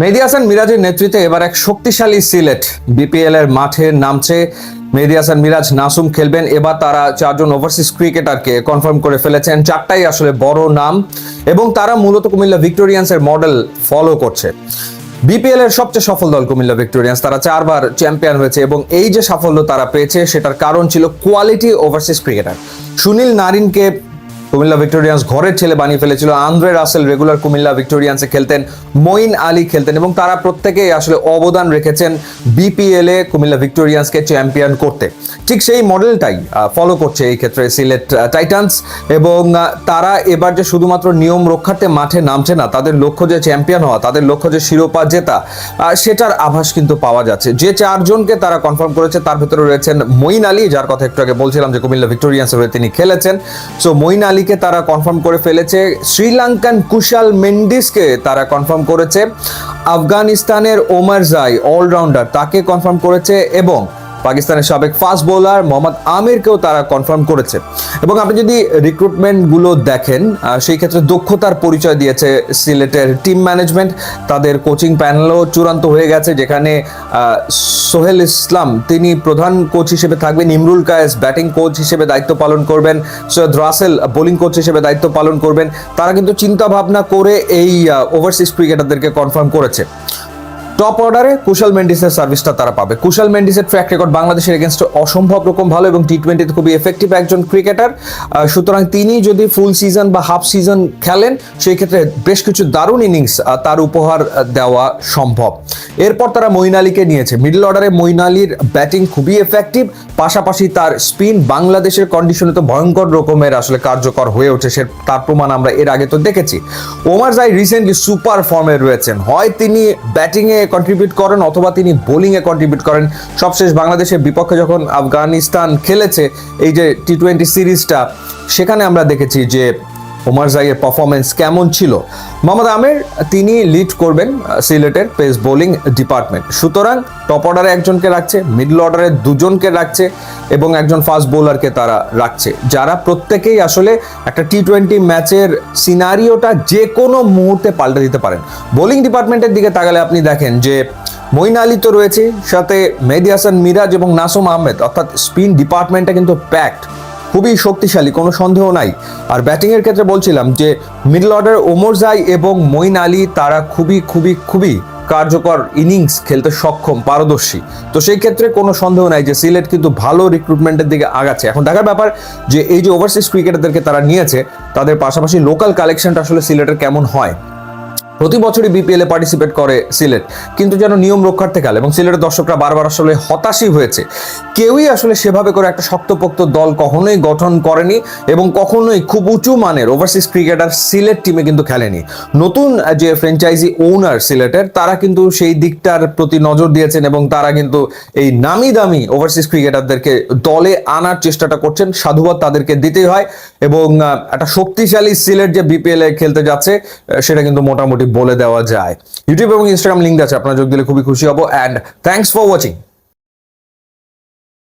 মেহেদি হাসান মিরাজের নেতৃত্বে এবার এক শক্তিশালী সিলেট বিপিএল এর মাঠে নামছে। মেহেদি হাসান মিরাজ নাসুম খেলবেন। এবার তারা চারজন ওভারসিজ ক্রিকেটারকে কনফার্ম করে ফেলেছেন। চারটাই আসলে বড় নাম এবং তারা মূলত কুমিল্লা ভিক্টোরিয়ান্সের মডেল ফলো করছে। বিপিএল এর সবচেয়ে সফল দল কুমিল্লা ভিক্টোরিয়ান্স তারা চারবার চ্যাম্পিয়ন হয়েছে এবং এই যে সাফল্য তারা পেয়েছে, সেটার কারণ ছিল কোয়ালিটি ওভারসিজ ক্রিকেটার সুনীল নারিনকে কুমিল্লা ভিক্টোরিয়ান্স ঘরের ছেলে বানিয়ে ফেলেছিল। আন্দ্রে রাসেল রেগুলার কুমিল্লা ভিক্টোরিয়ান্সে খেলতেন, মঈন আলী খেলতেন এবং তারা প্রত্যেকেই আসলে অবদান রেখেছেন বিপিএল এ কুমিল্লা ভিক্টোরিয়ান্সকে চ্যাম্পিয়ন করতে। ঠিক সেই মডেলটাই ফলো করছে এই ক্ষেত্রে সিলেট টাইটান্স এবং তারা এবার যে শুধুমাত্র নিয়ম রক্ষার্থে মাঠে নামছে না, তাদের লক্ষ্য যে চ্যাম্পিয়ন হওয়া, তাদের লক্ষ্য যে শিরোপা জেতা সেটার আভাস কিন্তু পাওয়া যাচ্ছে। যে চারজনকে তারা কনফার্ম করেছে, তার ভেতরে রয়েছেন মঈন আলী, যার কথা একটু আগে বলছিলাম যে কুমিল্লা ভিক্টোরিয়ান্সের হয়ে তিনি খেলেছেন। সো মঈন আলীকে তারা কনফার্ম করে ফেলেছে। শ্রীলঙ্কান কুশাল মেন্ডিসকে তারা কনফার্ম করেছে। আফগানিস্তানের ওমার জাই অলরাউন্ডার তাকে কনফার্ম করেছে এবং পাকিস্তানের সাবেক ফাস্ট বোলার মোহাম্মদ আমিরকেও তারা কনফার্ম করেছে। এবং আপনি যদি রিক্রুটমেন্টগুলো দেখেন সেই ক্ষেত্রে দক্ষতার পরিচয় দিয়েছে সিলেটের টিম ম্যানেজমেন্ট। তাদের কোচিং প্যানেলও চূড়ান্ত হয়ে গেছে, যেখানে সোহেল ইসলাম, তিনি প্রধান কোচ হিসেবে থাকবেন, ইমরুল কায়েস, ব্যাটিং কোচ হিসেবে দায়িত্ব পালন করবেন, সৈয়দ রাসেল, বোলিং কোচ হিসেবে দায়িত্ব পালন করবেন। তারা কিন্তু চিন্তা ভাবনা করে এই ওভারসিজ ক্রিকেটারদেরকে কনফার্ম করেছে। টপ অর্ডারে কুশাল মেন্ডিসের সার্ভিসটা তারা পাবে। কুশাল মেন্ডিসের ট্র্যাক রেকর্ড বাংলাদেশের এগেনস্টে অসম্ভব রকম ভালো এবং টি টোয়েন্টিতে খুবই এফেক্টিভ একজন ক্রিকেটার সুতরাং তিনি যদি ফুল সিজন বা হাফ সিজন খেলেন, সেই ক্ষেত্রে বেশ কিছু দারুণ ইনিংস তার উপহার দেওয়া সম্ভব। এরপর তারা মঈন আলীকে নিয়েছে। মিডল অর্ডারে মঈন আলীর ব্যাটিং খুবই এফেক্টিভ পাশাপাশি তার স্পিন বাংলাদেশের কন্ডিশনে তো ভয়ঙ্কর রকমের আসলে কার্যকর হয়ে ওঠে, সে তার প্রমাণ আমরা এর আগে তো দেখেছি। ওমার জাই রিসেন্টলি সুপার ফর্মে রয়েছেন। হয় তিনি ব্যাটিংয়ে কন্ট্রিবিউট করেন অথবা তিনি বোলিংয়ে কন্ট্রিবিউট করেন। সবশেষ বাংলাদেশের বিপক্ষে যখন আফগানিস্তান খেলেছে, এই যে টি টোয়েন্টি সিরিজটা সেখানে আমরা দেখেছি যে ওমার জাইয়ের পারফরমেন্স কেমন ছিল? মোহাম্মদ আমির, তিনি লিড করবেন সিলেটের পেস বোলিং ডিপার্টমেন্ট সুতরাং টপ অর্ডারে একজনকে রাখছে মিডল অর্ডারে দুজনকে রাখছে এবং একজন ফাস্ট বোলারকে তারা রাখছে। যারা প্রত্যেকেই আসলে একটা টি টোয়েন্টি ম্যাচের সিনারিওটা যে কোনো মুহূর্তে পাল্টে দিতে পারেন। বোলিং ডিপার্টমেন্টের দিকে তাকালে আপনি দেখেন যে মইন আলী তো রয়েছে, সাথে মেহেদি হাসান মিরাজ এবং নাসুম আহমেদ, অর্থাৎ স্পিন ডিপার্টমেন্টটা কিন্তু প্যাকড খুবই শক্তিশালী, কোনো সন্দেহ নাই। আর ব্যাটিংয়ের ক্ষেত্রে বলছিলাম যে মিডল অর্ডার ওমর জাই এবং মঈন আলী, তারা খুবই খুবই খুবই কার্যকর ইনিংস খেলতে সক্ষম, পারদর্শী। তো সেই ক্ষেত্রে কোনো সন্দেহ নাই যে, সিলেট কিন্তু ভালো রিক্রুটমেন্টের দিকে আগাচ্ছে। এখন দেখার ব্যাপার যে, এই যে ওভারসিজ ক্রিকেটারদেরকে তারা নিয়েছে, তাদের পাশাপাশি লোকাল কালেকশনটা আসলে সিলেটের কেমন হয়? প্রতি বছরই বিপিএল এ পার্টিসিপেট করে সিলেট। কিন্তু যেন নিয়ম রক্ষার্থে খেলে এবং সিলেটের দর্শকরা বারবার আসলে হতাশই হয়েছে। কেউই আসলে সেভাবে করে একটা শক্তপোক্ত দল কখনোই গঠন করেনি এবং কখনোই খুব উঁচু মানের ওভারসিজ ক্রিকেটার সিলেট টিমে কিন্তু খেলেনি। নতুন যে ফ্র্যাঞ্চাইজি ওনার সিলেটের, তারা কিন্তু সেই দিকটার প্রতি নজর দিয়েছেন এবং তারা কিন্তু এই নামি দামি ওভারসিজ ক্রিকেটারদেরকে দলে আনার চেষ্টাটা করছেন। সাধুবাদ তাদেরকে দিতেই হয় এবং একটা শক্তিশালী সিলেট যে বিপিএল এ খেলতে যাচ্ছে সেটা কিন্তু মোটামুটি বলে দেওয়া যায়। ইউটিউব এবং ইনস্টাগ্রাম লিঙ্ক আছে, আপনারা যোগ দিলে খুবই খুশি হব। And thanks for watching